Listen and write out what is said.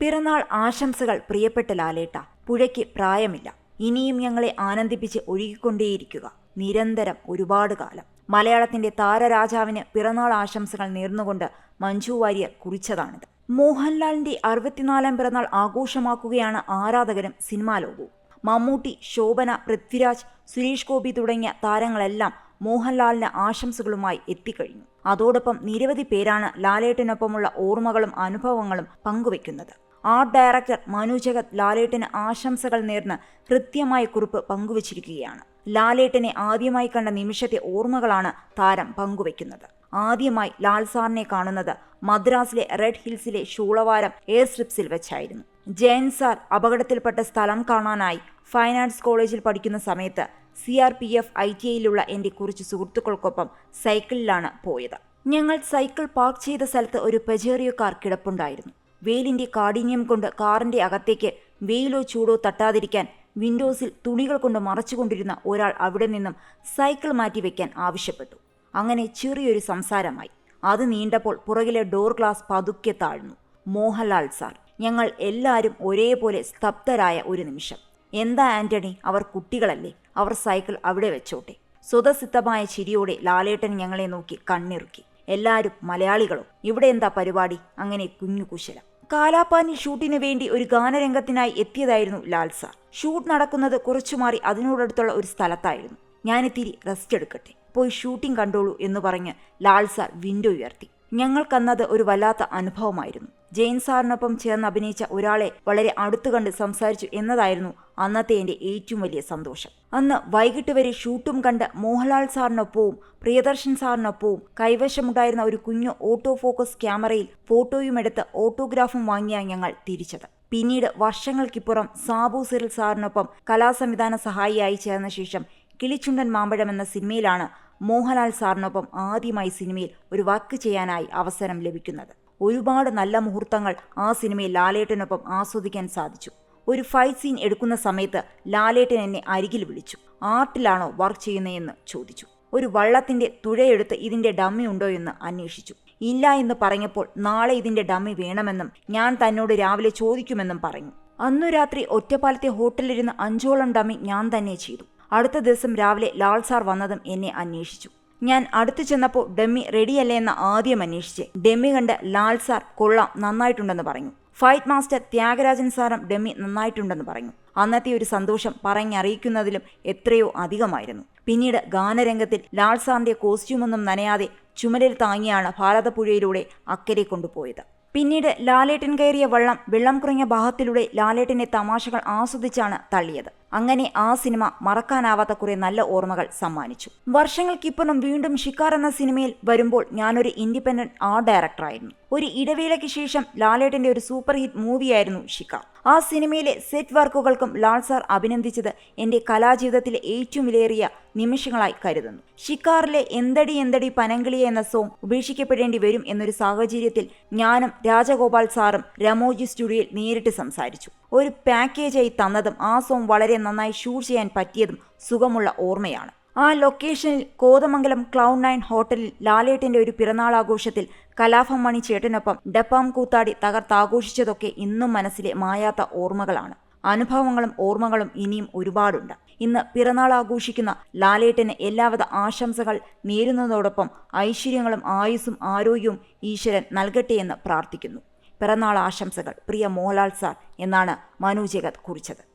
പിറന്നാൾ ആശംസകൾ പ്രിയപ്പെട്ട ലാലേട്ട പുഴയ്ക്ക് പ്രായമില്ല. ഇനിയും ഞങ്ങളെ ആനന്ദിപ്പിച്ച് ഒഴുകിക്കൊണ്ടേയിരിക്കുക നിരന്തരം ഒരുപാട് കാലം. മലയാളത്തിന്റെ താരരാജാവിന് പിറന്നാൾ ആശംസകൾ നേർന്നുകൊണ്ട് മഞ്ജു വാര്യർ കുറിച്ചതാണിത്. മോഹൻലാലിന്റെ അറുപത്തിനാലാം പിറന്നാൾ ആഘോഷമാക്കുകയാണ് ആരാധകരും സിനിമാ ലോകവും. മമ്മൂട്ടി ശോഭന പൃഥ്വിരാജ് സുരേഷ് ഗോപി തുടങ്ങിയ താരങ്ങളെല്ലാം മോഹൻലാലിന് ആശംസകളുമായി എത്തിക്കഴിഞ്ഞു. അതോടൊപ്പം നിരവധി പേരാണ് ലാലേട്ടനൊപ്പമുള്ള ഓർമ്മകളും അനുഭവങ്ങളും പങ്കുവെക്കുന്നത്. ആർട്ട് ഡയറക്ടർ മനു ജഗത് ലാലേട്ടിന് ആശംസകൾ നേർന്ന് ഹൃദ്യമായ കുറിപ്പ് പങ്കുവച്ചിരിക്കുകയാണ്. ലാലേട്ടിനെ ആദ്യമായി കണ്ട നിമിഷത്തെ ഓർമ്മകളാണ് താരം പങ്കുവയ്ക്കുന്നത്. ആദ്യമായി ലാൽ സാറിനെ കാണുന്നത് മദ്രാസിലെ റെഡ് ഹിൽസിലെ ഷൂളവാരം എയർ സ്ട്രിപ്സിൽ വെച്ചായിരുന്നു. ജയൻ സാർ അപകടത്തിൽപ്പെട്ട സ്ഥലം കാണാനായി ഫൈൻ ആർട്സ് കോളേജിൽ പഠിക്കുന്ന സമയത്ത് C R P F I T ഐയിലുള്ള എന്റെ കുറച്ച് സുഹൃത്തുക്കൾക്കൊപ്പം സൈക്കിളിലാണ് പോയത്. ഞങ്ങൾ സൈക്കിൾ പാർക്ക് ചെയ്ത സ്ഥലത്ത് ഒരു പെജേറിയോ കാർ കിടപ്പുണ്ടായിരുന്നു. വെയിലിന്റെ കാഠിന്യം കൊണ്ട് കാറിന്റെ അകത്തേക്ക് വെയിലോ ചൂടോ തട്ടാതിരിക്കാൻ വിൻഡോസിൽ തുണികൾ കൊണ്ട് മറച്ചുകൊണ്ടിരുന്ന ഒരാൾ അവിടെ നിന്നും സൈക്കിൾ മാറ്റി വെക്കാൻ ആവശ്യപ്പെട്ടു. അങ്ങനെ ചെറിയൊരു സംസാരമായി. അത് നീണ്ടപ്പോൾ പുറകിലെ ഡോർ ഗ്ലാസ് പതുക്കെ താഴ്ന്നു. മോഹൻലാൽ സാർ ഞങ്ങൾ എല്ലാവരും ഒരേപോലെ സ്തബ്ധരായ ഒരു നിമിഷം. എന്താ ആന്റണി? അവർ കുട്ടികളല്ലേ? അവർ സൈക്കിൾ അവിടെ വെച്ചോട്ടെ. സ്വതസിദ്ധമായ ചിരിയോടെ ലാലേട്ടൻ ഞങ്ങളെ നോക്കി കണ്ണിറുക്കി. എല്ലാവരും മലയാളികളോ? ഇവിടെ എന്താ പരിപാടി? അങ്ങനെ കുഞ്ഞു കുശലം. കാലാപ്പാനി ഷൂട്ടിന് വേണ്ടി ഒരു ഗാനരംഗത്തിനായി എത്തിയതായിരുന്നു ലാൽസ. ഷൂട്ട് നടക്കുന്നത് കുറച്ചു മാറി അതിനോടടുത്തുള്ള ഒരു സ്ഥലത്തായിരുന്നു. ഞാനിത്തിരി റെസ്റ്റ് എടുക്കട്ടെ. പോയി ഷൂട്ടിംഗ് കണ്ടോളൂ എന്ന് പറഞ്ഞ് ലാൽസ വിൻഡോ ഉയർത്തി. ഞങ്ങൾക്കന്നത് ഒരു വല്ലാത്ത അനുഭവമായിരുന്നു. ജെയിൻ സാറിനൊപ്പം ചേർന്ന് അഭിനയിച്ച ഒരാളെ വളരെ അടുത്തു കണ്ട് സംസാരിച്ചു എന്നതായിരുന്നു അന്നത്തെ എന്റെ ഏറ്റവും വലിയ സന്തോഷം. അന്ന് വൈകിട്ട് വരെ ഷൂട്ടും കണ്ട് മോഹൻലാൽ സാറിനൊപ്പവും പ്രിയദർശൻ സാറിനൊപ്പവും കൈവശമുണ്ടായിരുന്ന ഒരു കുഞ്ഞു ഓട്ടോ ഫോക്കസ് ക്യാമറയിൽ ഫോട്ടോയും എടുത്ത് ഓട്ടോഗ്രാഫും വാങ്ങിയാണ് ഞങ്ങൾ തിരിച്ചത്. പിന്നീട് വർഷങ്ങൾക്കിപ്പുറം സാബു സിറിൽ സാറിനൊപ്പം കലാസംവിധാന സഹായിയായി ചേർന്ന ശേഷം കിളിച്ചുണ്ടൻ മാമ്പഴം എന്ന സിനിമയിലാണ് മോഹൻലാൽ സാറിനൊപ്പം ആദ്യമായി സിനിമയിൽ ഒരു വർക്ക് ചെയ്യാനായി അവസരം ലഭിക്കുന്നത്. ഒരുപാട് നല്ല മുഹൂർത്തങ്ങൾ ആ സിനിമയിൽ ലാലേട്ടനൊപ്പം ആസ്വദിക്കാൻ സാധിച്ചു. ഒരു ഫൈറ്റ് സീൻ എടുക്കുന്ന സമയത്ത് ലാലേട്ടൻ എന്നെ അരികിൽ വിളിച്ചു. ആർട്ടിലാണോ വർക്ക് ചെയ്യുന്നതെന്ന് ചോദിച്ചു. ഒരു വള്ളത്തിന്റെ തുഴയെടുത്ത് ഇതിന്റെ ഡമ്മി ഉണ്ടോ എന്ന് അന്വേഷിച്ചു. ഇല്ല എന്ന് പറഞ്ഞപ്പോൾ നാളെ ഇതിന്റെ ഡമ്മി വേണമെന്നും ഞാൻ തന്നോട് രാവിലെ ചോദിക്കുമെന്നും പറഞ്ഞു. അന്നു രാത്രി ഒറ്റപ്പാലത്തെ ഹോട്ടലിലിരുന്ന് അഞ്ചോളം ഡമ്മി ഞാൻ തന്നെ ചെയ്തു. അടുത്ത ദിവസം രാവിലെ ലാൽ സാർ വന്നതും എന്നെ അന്വേഷിച്ചു. ഞാൻ അടുത്തു ചെന്നപ്പോൾ ഡമ്മി റെഡിയല്ലേ എന്ന് ആദ്യം അന്വേഷിച്ച്. ഡമ്മി കണ്ട് ലാൽ സാർ കൊള്ളാം നന്നായിട്ടുണ്ടെന്ന് പറഞ്ഞു. ഫൈറ്റ് മാസ്റ്റർ ത്യാഗരാജൻ സാറും ഡെമ്മി നന്നായിട്ടുണ്ടെന്ന് പറഞ്ഞു. അന്നത്തെ ഒരു സന്തോഷം പറഞ്ഞറിയിക്കുന്നതിലും എത്രയോ അധികമായിരുന്നു. പിന്നീട് ഗാനരംഗത്തിൽ ലാൽ സാറിന്റെ കോസ്റ്റ്യൂമൊന്നും നനയാതെ ചുമലിൽ താങ്ങിയാണ് ഭാരതപ്പുഴയിലൂടെ അക്കരെ കൊണ്ടുപോയത്. പിന്നീട് ലാലേട്ടൻ കയറിയ വള്ളം വെള്ളം കുറഞ്ഞ ഭാഗത്തിലൂടെ ലാലേട്ടന്റെ തമാശകൾ ആസ്വദിച്ചാണ് തള്ളിയത്. അങ്ങനെ ആ സിനിമ മറക്കാനാവാത്ത കുറെ നല്ല ഓർമ്മകൾ സമ്മാനിച്ചു. വർഷങ്ങൾക്കിപ്പുറം വീണ്ടും ഷിക്കാർ എന്ന സിനിമയിൽ വരുമ്പോൾ ഞാനൊരു ഇൻഡിപെൻഡന്റ് ആർട്ട് ഡയറക്ടറായിരുന്നു. ഒരു ഇടവേളയ്ക്ക് ശേഷം ലാലേട്ടന്റെ ഒരു സൂപ്പർ ഹിറ്റ് മൂവിയായിരുന്നു ഷിക്കാർ ആ സിനിമയിലെ സെറ്റ് വർക്കുകൾക്കും ലാൽ സാർ അഭിനന്ദിച്ചത് എന്റെ കലാജീവിതത്തിലെ ഏറ്റവും വിലയേറിയ നിമിഷങ്ങളായി കരുതുന്നു. ഷിക്കാറിലെ എന്തടി എന്തടി പനങ്കിളിയ എന്ന സോങ് ഉപേക്ഷിക്കപ്പെടേണ്ടി വരും എന്നൊരു സാഹചര്യത്തിൽ ഞാനും രാജഗോപാൽ സാറും രമോജി സ്റ്റുഡിയോയിൽ നേരിട്ട് സംസാരിച്ചു. ഒരു പാക്കേജായി തന്നതും ആ സോങ് വളരെ നന്നായി ഷൂട്ട് ചെയ്യാൻ പറ്റിയതും സുഖമുള്ള ഓർമ്മയാണ്. ആ ലൊക്കേഷനിൽ കോതമംഗലം ക്ലൗഡ് നയൻ ഹോട്ടലിൽ ലാലേട്ടിന്റെ ഒരു പിറന്നാൾ ആഘോഷത്തിൽ കലാഭം മണി ചേട്ടനൊപ്പം ഡപ്പാം കൂത്താടി തകർത്താഘോഷിച്ചതൊക്കെ ഇന്നും മനസ്സിലെ മായാത്ത ഓർമ്മകളാണ്. അനുഭവങ്ങളും ഓർമ്മകളും ഇനിയും ഒരുപാടുണ്ട്. ഇന്ന് പിറന്നാൾ ആഘോഷിക്കുന്ന ലാലേട്ടന് എല്ലാവിധ ആശംസകൾ നേരുന്നതോടൊപ്പം ഐശ്വര്യങ്ങളും ആയുസ്സും ആരോഗ്യവും ഈശ്വരൻ നൽകട്ടെയെന്ന് പ്രാർത്ഥിക്കുന്നു. പിറന്നാൾ ആശംസകൾ. പ്രിയ മോഹൻലാൽ സാർ എന്നാണ് മനു ജഗത് കുറിച്ചത്.